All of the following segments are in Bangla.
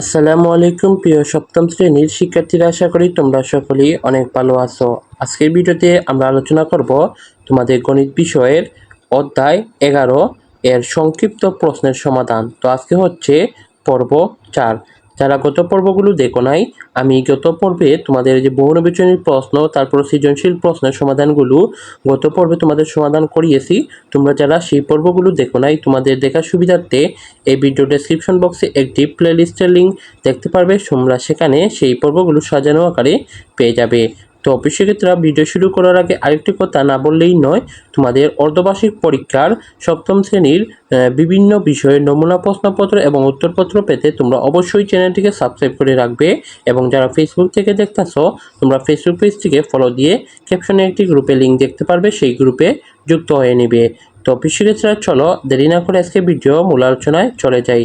আসসালামু আলাইকুম, প্রিয় সপ্তম শ্রেণির শিক্ষার্থীরা, আশা করি তোমরা সকলেই অনেক ভালো আছো। আজকের ভিডিওতে আমরা আলোচনা করব তোমাদের গণিত বিষয়ের অধ্যায় এগারো এর সংক্ষিপ্ত প্রশ্নের সমাধান। তো আজকে হচ্ছে পর্ব চার। যারা গত পর্বগুলো দেখো নাই, আমি গত পর্বে তোমাদের যে বহুনবিচনীর প্রশ্ন, তারপর সৃজনশীল প্রশ্নের সমাধানগুলো গত পর্বে তোমাদের সমাধান করিয়েছি। তোমরা যারা সেই পর্বগুলো দেখো নাই, তোমাদের দেখার সুবিধার্থে এই ভিডিও ডেসক্রিপশন বক্সে একটি প্লে লিস্টের লিঙ্ক দেখতে পারবে। তোমরা সেখানে সেই পর্বগুলো সাজানো আকারে পেয়ে যাবে। তো সেক্ষেত্রে ভিডিও শুরু করার আগে আরেকটি কথা না বললেই নয়, তোমাদের অর্ধবার্ষিক পরীক্ষার সপ্তম শ্রেণির বিভিন্ন বিষয়ের নমুনা প্রশ্নপত্র এবং উত্তরপত্র পেতে তোমরা অবশ্যই চ্যানেলটিকে সাবস্ক্রাইব করে রাখবে এবং যারা ফেসবুক থেকে দেখতেছো, তোমরা ফেসবুক পেজটিকে ফলো দিয়ে ক্যাপশনে একটি গ্রুপে লিঙ্ক দেখতে পারবে, সেই গ্রুপে যুক্ত হয়ে নেবে। তো সেক্ষেত্রে চলো দেরি না করে আজকে ভিডিও মূল আলোচনায় চলে যাই।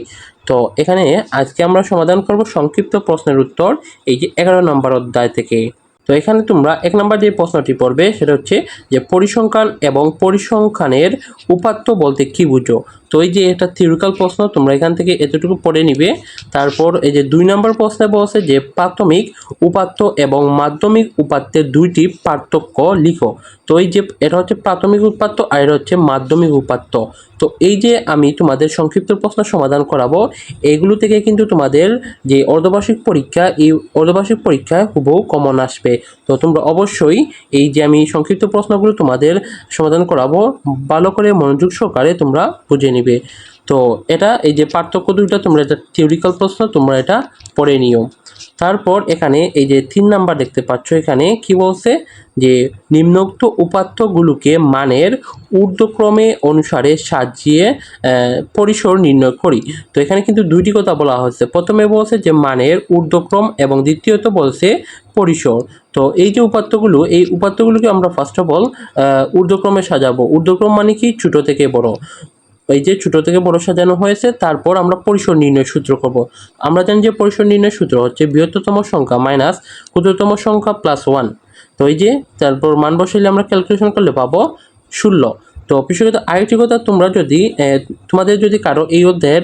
তো এখানে আজকে আমরা সমাধান করব সংক্ষিপ্ত প্রশ্নের উত্তর, এই যে এগারো নম্বর অধ্যায় থেকে। তো এখানে তোমরা এক নম্বর যে প্রশ্নটি পড়বে সেটা হচ্ছে যে পরিসংখ্যান এবং পরিসংখ্যানের উপাত্ত বলতে কি বুঝো? তো এই যে এটা থিওরিক্যাল প্রশ্ন, তোমরা এখান থেকে এতটুকু পড়ে নিবে। তারপর এই যে দুই নম্বর প্রশ্নে বলছে যে প্রাথমিক উপাত্ত এবং মাধ্যমিক উপাত্তের দুইটি পার্থক্য লিখো। তো এই যে, এটা হচ্ছে প্রাথমিক উপাত্ত আর এটা হচ্ছে মাধ্যমিক উপাত্ত তো এই যে আমি তোমাদের সংক্ষিপ্ত প্রশ্ন সমাধান করাবো এইগুলো থেকে কিন্তু তোমাদের যে অর্ধবার্ষিক পরীক্ষা, এই অর্ধবার্ষিক পরীক্ষায় হুবহু কমন আসবে। তো তোমরা অবশ্যই এই যে আমি সংক্ষিপ্ত প্রশ্নগুলো তোমাদের সমাধান করাবো, ভালো করে মনোযোগ সহকারে তোমরা বুঝে নিবে। তো এটা এই যে পার্থক্য দুইটা, তোমরা এটা থিওরিক্যাল প্রশ্ন, তোমরা এটা পড়ে নিও। তারপর এখানে এই যে তিন নাম্বার দেখতে পাচ্ছ, এখানে কি বলছে? যে নিম্নোক্ত উপাত্তগুলোকে মানের ঊর্ধ্বক্রমে অনুসারে সাজিয়ে পরিসর নির্ণয় করি। তো এখানে কিন্তু দুইটি কথা বলা হয়েছে। প্রথমে বলছে যে মানের ঊর্ধ্বক্রম এবং দ্বিতীয়ত বলছে পরিসর। তো এই যে উপাত্তগুলো, এই উপাত্তগুলোকে আমরা ফার্স্ট অফ অল ঊর্ধ্বক্রমে সাজাবো। ঊর্ধ্বক্রম মানে কি? ছোটো থেকে বড়। এই যে ছোট থেকে বড় সাজানো হয়েছে, তারপর আমরা পরিসর নির্ণয় সূত্র করব। আমরা জানি যে পরিসর নির্ণয় সূত্র হচ্ছে বৃহত্তম সংখ্যা মাইনাস ক্ষুদ্রতম সংখ্যা প্লাস ওয়ান তো এই যে, তারপর মান বসাইলে আমরা ক্যালকুলেশন করলে পাবো ষোলো। তো বিশেষত আরেকটি কথা তোমরা যদি তোমাদের যদি কারও এই অধ্যায়ের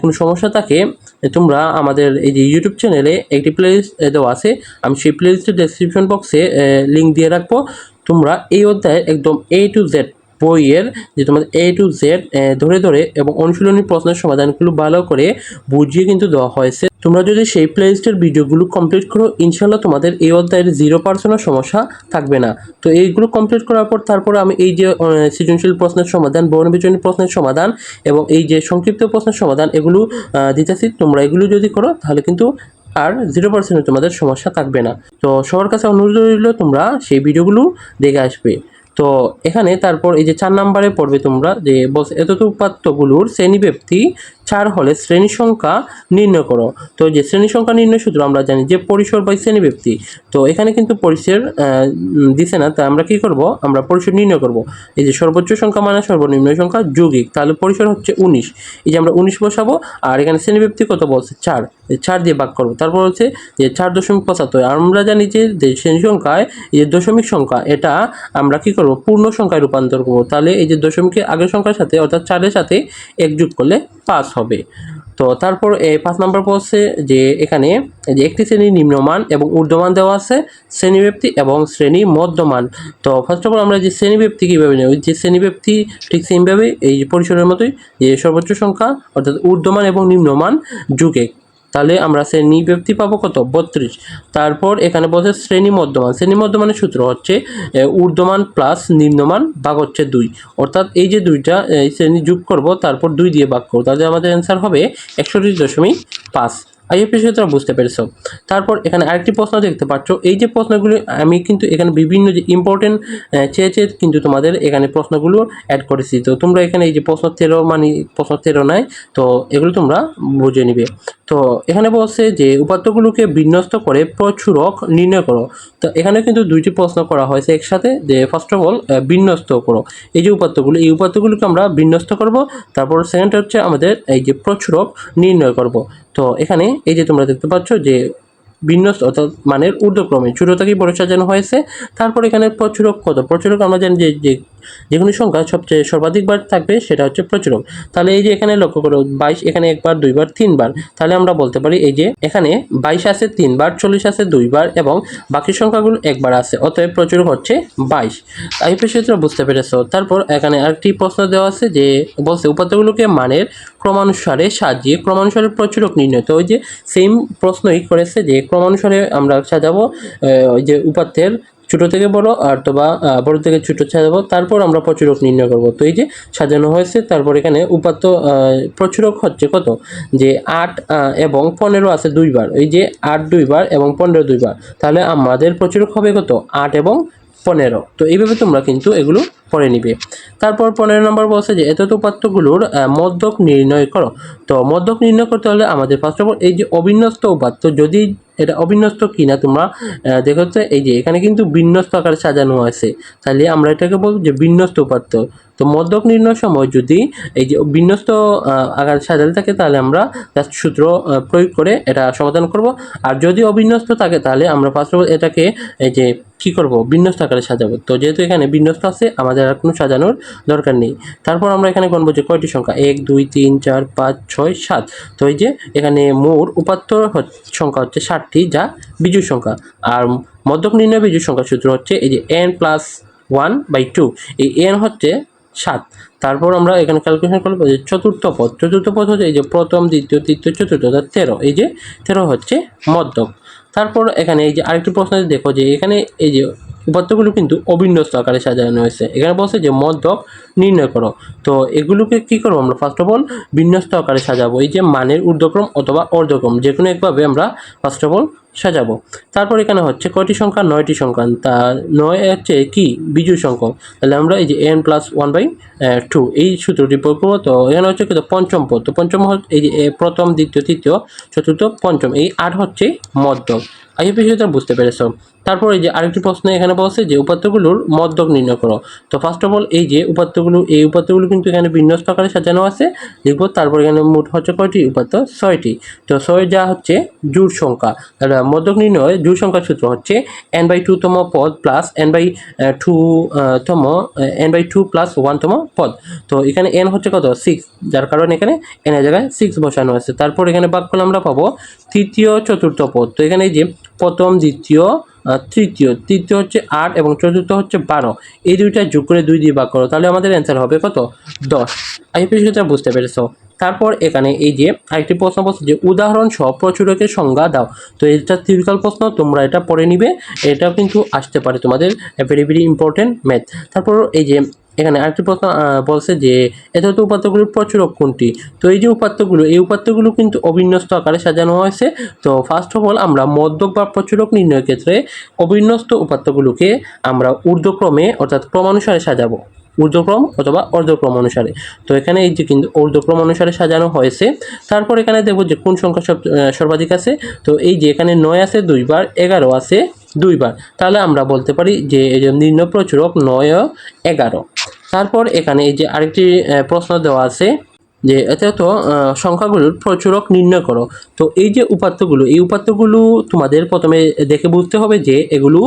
কোনো সমস্যা থাকে তোমরা আমাদের এই যে ইউটিউব চ্যানেলে একটি প্লেলিস্ট দেওয়া আছে। আমি সেই প্লেলিস্টের ডেসক্রিপশন বক্সে লিঙ্ক দিয়ে রাখব। তোমরা এই অধ্যায়ের একদম এ টু জেড বইয়ের যে তোমাদের এ টু জেড ধরে ধরে এবং অনুশীলনী প্রশ্নের সমাধানগুলো ভালো করে বুঝিয়ে কিন্তু দেওয়া হয়েছে। তোমরা যদি সেই প্লেলিস্টের ভিডিওগুলো কমপ্লিট করো ইনশাল্লাহ তোমাদের এই অধ্যায়ের জিরো পার্সেন্টও সমস্যা থাকবে না। তো এইগুলো কমপ্লিট করার পর তারপরে আমি এই যে সৃজনশীল প্রশ্নের সমাধান বর্ণবিচনী প্রশ্নের সমাধান এবং এই যে সংক্ষিপ্ত প্রশ্নের সমাধান, এগুলো দিতেছি। তোমরা এগুলো যদি করো, তাহলে কিন্তু আর জিরো পার্সেন্ট তোমাদের সমস্যা থাকবে না। তো সবার কাছে অনুরোধ রইল, তোমরা সেই ভিডিওগুলো দেখে আসবে। তো এখানে তারপর এই যে চার নাম্বারে পড়বে তোমরা যে বলছে এতত উপাত্তগুলোর শ্রেণীব্যক্তি চার হলে শ্রেণি সংখ্যা নির্ণয় করো। তো যে শ্রেণি সংখ্যা নির্ণয় সূত্র আমরা জানি যে পরিসর বাই শ্রেণীব্যক্তি তো এখানে কিন্তু পরিসর দিছে না, তা আমরা কি করব? আমরা পরিসর নির্ণয় করব। এই যে সর্বোচ্চ সংখ্যা মানে সর্বনিম্ন সংখ্যা যৌগিক, তাহলে পরিসর হচ্ছে উনিশ। এই যে আমরা উনিশ বসাবো, আর এখানে শ্রেণীব্যক্তি কত বলছে? চার। চার দিয়ে ভাগ করব। তারপর হচ্ছে যে চার দশমিক পঁচাত্তর। আমরা জানি যে শ্রেণি সংখ্যায় এই যে দশমিক সংখ্যা, এটা আমরা কি করব? পূর্ণ সংখ্যায় রূপান্তর করব। তাহলে এই যে দশমিকের আগের সংখ্যার সাথে, অর্থাৎ চারের সাথে এক যোগ করলে পাঁচ। হবে। তো তারপর পাঁচ নম্বর বলছে যে, এখানে যে একটি শ্রেণির নিম্নমান এবং ঊর্ধ্বমান দেওয়া আছে শ্রেণীব্যক্তি এবং শ্রেণি মধ্যমান। তো ফার্স্ট অফ অল আমরা যে শ্রেণীব্যক্তি কীভাবে নেব? যে শ্রেণীব্যক্তি ঠিক সেমভাবে এই পরিসরের মতোই যে সর্বোচ্চ সংখ্যা, অর্থাৎ ঊর্ধ্বমান এবং নিম্নমান যুগে তাহলে আমরা শ্রেণি ব্যক্তি পাবো কত? বত্রিশ। তারপর এখানে বলছে শ্রেণি মধ্যমান। শ্রেণি মধ্যমানের সূত্র হচ্ছে ঊর্ধ্বমান প্লাস নিম্নমান ভাগ হচ্ছে দুই। অর্থাৎ এই যে দুইটা এই শ্রেণি যোগ করব, তারপর দুই দিয়ে ভাগ করব, তাহলে আমাদের অ্যান্সার হবে একষট্টি দশমিক পাঁচ। আইএফএস তোমরা বুঝতে পেরেছ? তারপর এখানে আরেকটি প্রশ্ন দেখতে পাচ্ছ। এই যে প্রশ্নগুলি আমি কিন্তু এখানে বিভিন্ন যে ইম্পর্টেন্ট চেয়ে চেয়ে কিন্তু তোমাদের এখানে প্রশ্নগুলো অ্যাড করেছি। তো তোমরা এখানে এই যে প্রশ্ন তেরো মানে প্রশ্ন তেরো নাই, তো এগুলো তোমরা বুঝে নিবে। তো এখানে বলছে যে, উপাত্তগুলোকে বিন্যস্ত করে প্রচুরক নির্ণয় করো। তো এখানে কিন্তু দুইটি প্রশ্ন করা হয়েছে একসাথে যে ফার্স্ট অফ অল বিন্যস্ত করো। এই যে উপাত্তগুলো, এই উপাত্তগুলোকে আমরা বিন্যস্ত করব। তারপর সেকেন্ড হচ্ছে আমাদের এই যে প্রচুরক নির্ণয় করব। তো এখানে এই যে তোমরা দেখতে পাচ্ছ যে, বিন্যস্ত অর্থাৎ মানের ঊর্ধ্বক্রমে, ছোটো থেকেই বড় সাজানো হয়েছে। তারপর এখানে প্রচুরক কত? প্রচুরক আমরা জানি যে যে কোনো সংখ্যা সবচেয়ে সর্বাধিকবার থাকবে সেটা হচ্ছে প্রচুরক তাহলে এই যে এখানে লক্ষ্য করো, বাইশ এখানে একবার, দুইবার, তিনবার। তাহলে আমরা বলতে পারি এই যে এখানে বাইশ আছে, তিনবার, চল্লিশ আছে, দুইবার এবং বাকি সংখ্যাগুলো একবার আছে, অতএব প্রচুরক হচ্ছে বাইশ। এই বিষয়টা বুঝতে পেরেছ। তারপর এখানে আরেকটি প্রশ্ন দেওয়া আছে যে, বলছে উপাত্তগুলোকে মানের ক্রমানুসারে সাজিয়ে, ক্রমানুসারে প্রচুরক নির্ণয়। তো ওই যে সেম প্রশ্নই করেছে যে, ক্রমানুসারে আমরা সাজাবো ওই যে উপাত্তের ছোট থেকে বড় আর তো বা বড় থেকে ছোট সাজাবো তারপর আমরা প্রচুরক নির্ণয় করব। তো এই যে সাজানো হয়েছে, তারপর এখানে উপাত্ত প্রচুরক হচ্ছে কত? যে আট এবং পনেরো আছে দুইবার। এই যে আট দুইবার এবং পনেরো দুইবার, তাহলে আমাদের প্রচুরক হবে কত? আট এবং পনেরো। তো এইভাবে তোমরা কিন্তু এগুলো পড়ে নিবে। তারপর পনেরো নম্বর বলছে যে এত উপাত্তগুলোর মধ্যক নির্ণয় করো। তো মধ্যক নির্ণয় করতে হলে আমাদের ফার্স্ট অফ অল এই যে অবিন্যস্ত উপাত্ত, যদি এটা অবিন্যস্ত কিনা তোমরা দেখো তো এই যে এখানে কিন্তু বিন্যস্ত আকারে সাজানো আছে। তাহলে আমরা এটাকে বলব যে বিন্যস্ত উপাত্ত। তো মধ্যক নির্ণয়ের সময় যদি এই যে বিন্যস্ত আকারে সাজালে থাকে, তাহলে আমরা জাস্ট সূত্র প্রয়োগ করে এটা সমাধান করব। আর যদি অবিন্যস্ত থাকে, তাহলে আমরা ফার্স্ট অফ এটাকে এই যে কী করব? বিন্যস্ত আকারে সাজাবো। তো যেহেতু এখানে বিন্যস্ত আছে, আমাদের আর কোনো সাজানোর দরকার নেই। তারপর আমরা এখানে গণবো যে কয়টি সংখ্যা? এক, দুই, তিন, চার, পাঁচ, ছয়, সাত। তো এই যে এখানে মোর উপাত্ত সংখ্যা হচ্ছে ষাটটি যা বিজু সংখ্যা। আর মধ্যক নির্ণয় বিজু সংখ্যা সূত্র হচ্ছে এই যে n plus one by two এই এন হচ্ছে সাত। তারপর আমরা এখানে ক্যালকুলেশন করব যে চতুর্থ পদ। চতুর্থ পদ হচ্ছে এই যে প্রথম, দ্বিতীয়, তৃতীয়, চতুর্থ, অর্থাৎ তেরো। এই যে তেরো হচ্ছে মধ্যক তারপর এখানে এই যে আরেকটি প্রশ্ন দেখো যে এখানে এই যে উপাত্তগুলো কিন্তু অবিন্যস্ত আকারে সাজানো হয়েছে। এখানে বলছে যে মধ্যক নির্ণয় করো। তো এগুলোকে কী করব আমরা? ফার্স্ট অফ অল বিন্যস্ত আকারে সাজাবো। এই যে মানের ঊর্ধ্বক্রম অথবা অর্ধক্রম যে কোনো একভাবে আমরা ফার্স্ট অফ অল সাজাবো। তারপর এখানে হচ্ছে কয়টি সংখ্যা? নয়টি সংখ্যা। তা নয় হচ্ছে কি? বিজুর সংখ্যক। তাহলে আমরা এই যে n plus one by two এই সূত্রটি প্রয়োগ করব। তো এখানে হচ্ছে কিন্তু পঞ্চম পদ। তো পঞ্চম এই যে প্রথম, দ্বিতীয়, তৃতীয়, চতুর্থ, পঞ্চম। এই আট হচ্ছে মধ্যক। এই বিষয়টা বুঝতে পেরেছ। তারপর এই যে আরেকটি প্রশ্ন এখানে বলছে যে, উপাত্তগুলোর মধ্যক নির্ণয় করো। তো ফার্স্ট অফ অল এই যে উপাত্তগুলো, এই উপাত্তগুলো কিন্তু এখানে বিন্যস্ত আকারে সাজানো আছে। লিখব, তারপর এখানে মোট হচ্ছে কয়টি? উপাত্ত ছয়টি। তো ছয় যা হচ্ছে জোড় সংখ্যা। তাহলে মধ্যক নির্ণয় জোড় সংখ্যার সূত্র হচ্ছে এন বাই টু তম পদ প্লাস এন বাই টু তম n by two plus one তম পদ। তো এখানে এন হচ্ছে কত? সিক্স যার কারণে এখানে এন এর জায়গায় সিক্স বসানো আছে তারপর এখানে বাক করলে আমরা পাবো তৃতীয় চতুর্থ পদ। তো এখানে এই যে প্রথম, দ্বিতীয় তৃতীয় তৃতীয় হচ্ছে আট এবং চতুর্থ হচ্ছে বারো। এই দুইটা যোগ করে দুই দিয়ে ভাগ করো, তাহলে আমাদের অ্যান্সার হবে কত? দশ। বিষয়টা বুঝতে পেরেছ। তারপর এখানে এই যে আরেকটি প্রশ্ন বলছে যে, উদাহরণ সহ প্রচুরকের সংজ্ঞা দাও। তো এটা থিওরিক্যাল প্রশ্ন, তোমরা এটা পড়ে নিবে, এটাও কিন্তু আসতে পারে তোমাদের ভেরি ভেরি ইম্পর্টেন্ট ম্যাথ তারপর এই যে এখানে আরেকটি প্রশ্ন বলছে যে এত উপাত্তগুলোর প্রচুরক কোনটি? তো এই যে উপাত্তগুলো, এই উপাত্তগুলো কিন্তু অবিন্যস্ত আকারে সাজানো হয়েছে। তো ফার্স্ট অফ অল আমরা মদ্যক বা প্রচুরক নির্ণয়ের ক্ষেত্রে অবিন্যস্ত উপাত্তগুলোকে আমরা ঊর্ধ্বক্রমে, অর্থাৎ ক্রমানুসারে সাজাবো। ঊর্ধ্বক্রম অথবা অর্ধক্রম অনুসারে। তো এখানে এই যে কিন্তু ঊর্ধ্বক্রম অনুসারে সাজানো হয়েছে, তারপর এখানে দেখব যে কোন সংখ্যা সব সর্বাধিক আছে। তো এই যে এখানে নয় আছে দুইবার এগারো আছে দুইবার তাহলে আমরা বলতে পারি যে এই যে নিম্ন প্রচুরক নয়, এগারো। তারপর এখানে এই যে আরেকটি প্রশ্ন দেওয়া আছে যে এতে তো সংখ্যাগুলোর প্রচুরক নির্ণয় করো। তো এই যে উপাত্তগুলো, এই উপাত্তগুলো তোমাদের প্রথমে দেখে বুঝতে হবে যে এগুলো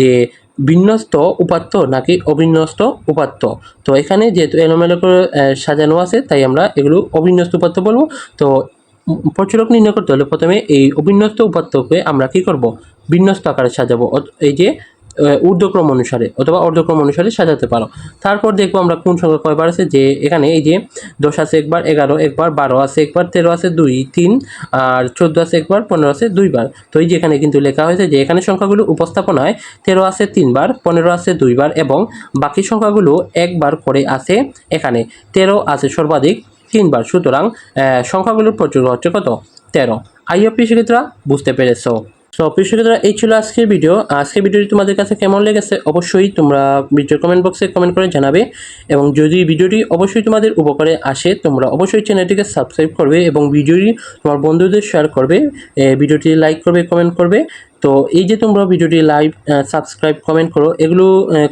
যে বিন্যস্ত উপাত্ত নাকি অবিন্যস্ত উপাত্ত? তো এখানে যেহেতু এলোমেলো করে সাজানো আছে, তাই আমরা এগুলো অবিন্যস্ত উপাত্ত বলব। তো প্রচলক নির্ণয় করতে হলে প্রথমে এই অবিন্যস্ত উপাত্তকে আমরা কি করব? বিন্যস্ত আকারে সাজাবো। এই যে ঊর্ধ্বক্রম অনুসারে অথবা অর্ধক্রম অনুসারে সাজাতে পারো। তারপর দেখব আমরা কোন সংখ্যা কয়বার আছে? যে এখানে এই যে দশ আছে একবার, এগারো একবার, বারো আছে একবার, তেরো আছে দুই, তিন, আর চোদ্দ আছে একবার, পনেরো আছে দুইবার তো এই যে এখানে কিন্তু লেখা হয়েছে যে এখানে সংখ্যাগুলো উপস্থাপনায় তেরো আছে তিনবার পনেরো আছে দুইবার এবং বাকি সংখ্যাগুলো একবার করে আছে এখানে। তেরো আছে সর্বাধিক তিনবার সুতরাং সংখ্যাগুলোর প্রচুর হচ্ছে কত? তেরো। আইওপি সেক্ষেত্রে বুঝতে পেরেছ? তো প্রিয় শিক্ষার্থীরা এই ছিল আজকের ভিডিও আজকের ভিডিওটি তোমাদের কাছে কেমন লেগেছে? অবশ্যই তোমরা ভিডিও কমেন্ট বক্সে কমেন্ট করে জানাবে এবং যদি ভিডিওটি অবশ্যই তোমাদের উপকারে আসে, তোমরা অবশ্যই চ্যানেলটিকে সাবস্ক্রাইব করবে এবং ভিডিওটি তোমার বন্ধুদের শেয়ার করবে। ভিডিওটি লাইক করবে কমেন্ট করবে। তো এই যে তোমরা ভিডিওটি লাইভ সাবস্ক্রাইব কমেন্ট করো, এগুলো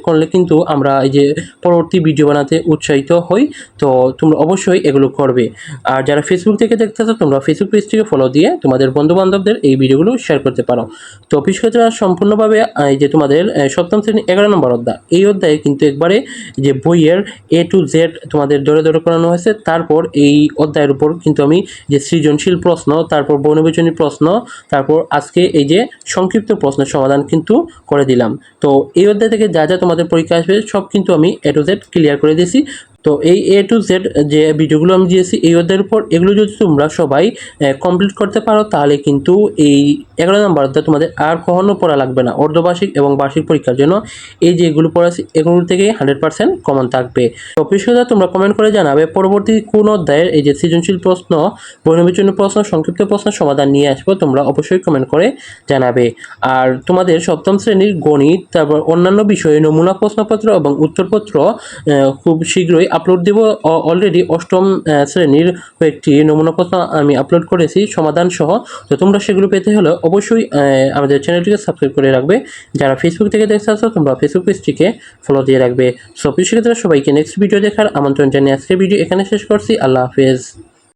করলে কিন্তু আমরা এই যে পরবর্তী ভিডিও বানাতে উৎসাহিত হই। তো তোমরা অবশ্যই এগুলো করবে। আর যারা ফেসবুক থেকে দেখতেছো তোমরা ফেসবুক পেজটিকে ফলো দিয়ে তোমাদের বন্ধু বান্ধবদের এই ভিডিওগুলো শেয়ার করতে পারো। তো অফিস ক্ষেত্রে সম্পূর্ণভাবে এই যে তোমাদের সপ্তম শ্রেণি এগারো নম্বর অধ্যায়, এই অধ্যায়ে কিন্তু একবারে যে বইয়ের এ টু জেড তোমাদের ধরে ধরে করানো হয়েছে। তারপর এই অধ্যায়ের উপর কিন্তু আমি যে সৃজনশীল প্রশ্ন, তারপর বনবিচনী প্রশ্ন, তারপর আজকে এই যে সংক্ষিপ্ত প্রশ্নের সমাধান কিন্তু করে দিলাম। তো এই অধ্যায় থেকে যা যা তোমাদের পরীক্ষা আসবে সব কিন্তু আমি এ টু জেড ক্লিয়ার করে দিয়েছি। তো এই এ টু জেড যে ভিডিওগুলো আমি দিয়েছি, এই অধ্যায়ের উপর, এগুলো যদি তোমরা সবাই কমপ্লিট করতে পারো, তাহলে কিন্তু এই এগারো নম্বর অধ্যায় তোমাদের আর কখনো পড়া লাগবে না। অর্ধবার্ষিক এবং বার্ষিক পরীক্ষার জন্য এই যে এগুলো পড়াচ্ছি এগুলো থেকে হান্ড্রেড পার্সেন্ট কমন থাকবে। তো অফিসে তোমরা কমেন্ট করে জানাবে, পরবর্তী কোন অধ্যায়ের এই যে সৃজনশীল প্রশ্ন বর্ণবিচন্ন প্রশ্ন, সংক্ষিপ্ত প্রশ্ন সমাধান নিয়ে আসব, তোমরা অবশ্যই কমেন্ট করে জানাবে। আর তোমাদের সপ্তম শ্রেণির গণিত, তারপর অন্যান্য বিষয়ে নমুনা প্রশ্নপত্র এবং উত্তরপত্র খুব শীঘ্রই আপলোড দেব। অলরেডি অষ্টম শ্রেণির কয়েকটি নমুনা প্রশ্ন আমি আপলোড করেছি সমাধান সহ তো তোমরা সেগুলো পেতে হলে অবশ্যই আমাদের চ্যানেলটিকে সাবস্ক্রাইব করে রাখবে। যারা ফেসবুক থেকে দেখতে আসো তোমরা ফেসবুক পেজটিকে ফলো দিয়ে রাখবে। সো ক্ষেত্রে সবাইকে নেক্সট ভিডিও দেখার আমন্ত্রণ জানিয়ে আজকের ভিডিও এখানে শেষ করছি। আল্লাহ হাফেজ।